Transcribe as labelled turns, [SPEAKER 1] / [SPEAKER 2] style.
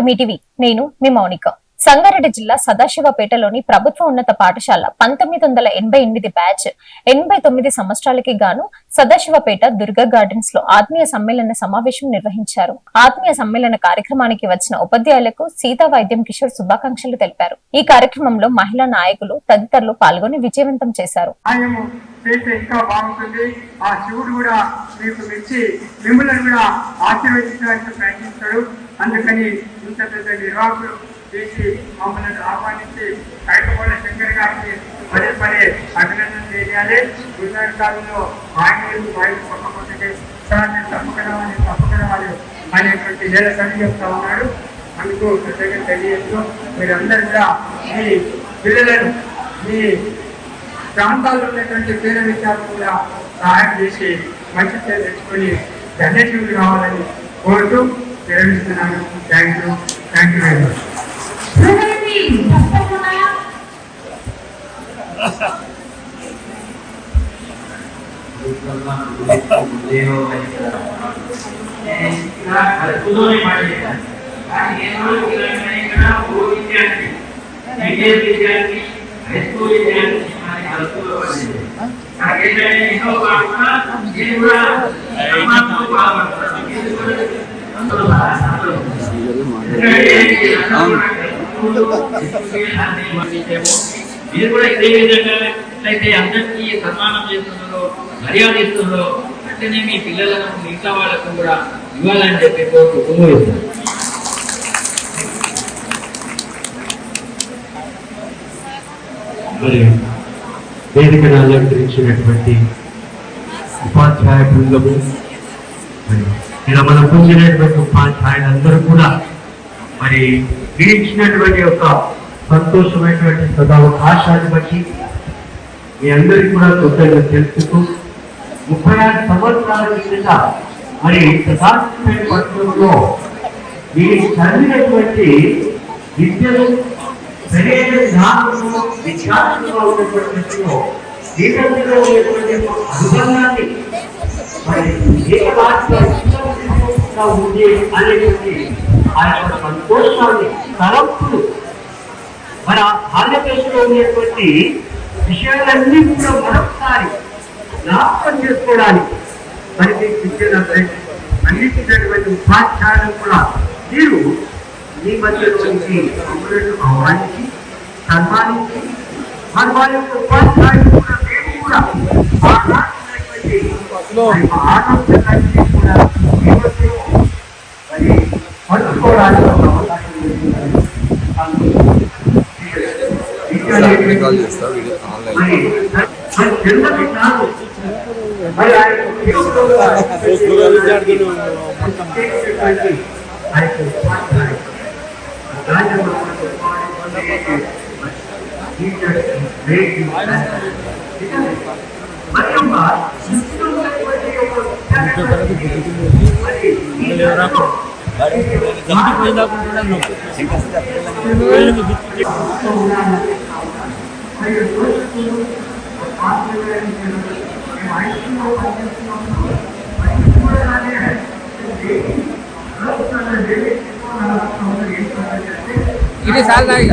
[SPEAKER 1] To మీటివి నేను మీ మౌనిక. సంగారెడ్డి జిల్లా సదాశివపేటలోని ప్రభుత్వ ఉన్నత పాఠశాల పంతొమ్మిది వందల ఎనభై ఎనిమిది బ్యాచ్ ఎనభై తొమ్మిది సంవత్సరాలకి గాను సదాశివపేట దుర్గా గార్డెన్స్లో ఆత్మీయ సమ్మేళన సమావేశం నిర్వహించారు. ఆత్మీయ సమ్మేళన కార్యక్రమానికి వచ్చిన ఉపాధ్యాయులకు సీతా వైద్యం కిషోర్ శుభాకాంక్షలు తెలిపారు. ఈ కార్యక్రమంలో మహిళా నాయకులు తదితరులు పాల్గొని విజయవంతం చేశారు.
[SPEAKER 2] చేస్తే ఇంకా బాగుంటుంది. ఆ శివుడు కూడా మీకు మెచ్చి మిమ్మల్ని కూడా ఆశీర్వదించడానికి ప్రయత్నిస్తాడు. అందుకని ఇంత పెద్ద నిర్వాహకులు చేసి మమ్మల్ని ఆహ్వానించి కైకపూడ శంకర్ గారికి పదే పదే అభినందన చేయాలి. గుజరాత్లో ఆయన వాయు పక్కపక్కకి సార్ని తప్పకరావాలి తప్పకరావాలి అనేటువంటి నేల కవి చెప్తా ఉన్నాడు. అందుకు ప్రత్యేకంగా తెలియదు మీరందరూ కూడా మీ పిల్లలను మీ ప్రాంతాల్లో ఉన్నటువంటి పేద విద్యార్థులు కూడా సహాయం చేసి మంచి పేరు తెచ్చుకొని ధన్యజీవులు కావాలని కోరుతూ విరమిస్తున్నాను thank you thank you very much
[SPEAKER 3] Pragati తప్పకుండా
[SPEAKER 4] మీరు కూడా ఇదే విధంగా ఎట్లయితే అందరికీ సన్మానం చేస్తున్నారో మర్యాద ఇస్తున్నారో అట్లనే మీ పిల్లలకు మీ ఇంట్లో వాళ్ళకు కూడా ఇవ్వాలని చెప్పి కోరుకుంటున్నాను
[SPEAKER 5] మరి వేదికను అలంకరించినటువంటి ఉపాధ్యాయ బృందము మరి ఇలా మనం పొందినటువంటి ఉపాధ్యాయులందరూ కూడా మరి వీరిచ్చినటువంటి ఒక సంతోషమైనటువంటి సదావకాశాన్ని బట్టి మీ అందరికీ కూడా కృతజ్ఞత తెలుపుతూ ముప్పై ఆరు సంవత్సరాల కిందట మరి సదాశివపేట పట్టణంలో మీరు చదివినటువంటి విద్యను సరైన జ్ఞానము విద్యార్థులుగా ఉన్నటువంటి అనుబంధాన్ని మరి ఏ వాటిగా ఉంది అనేటువంటి ఆ యొక్క సంతోషాన్ని తలంపులు మన ఆంధ్రప్రదేశ్లో ఉన్నటువంటి విషయాలన్నీ కూడా మరొకసారి జ్ఞాపకం చేసుకోవడానికి మరి మీకు విద్యను అందించినటువంటి ఉపాధ్యాయులను కూడా మీరు మీ మధ్యలోకి అమరులను ఆహ్వానించి సన్మానించి మరి వారి యొక్క ఉపాధ్యాయులు ఉంది.
[SPEAKER 6] కాల్ చేస్తా వీడియో ఆన్లైన్
[SPEAKER 5] మరి మరి జన్మకి కాదు మరి ఆ యొక్క దేవుడు ఆ యొక్క ఉపాధ్యాయులు
[SPEAKER 6] ఇది సార్ ఇక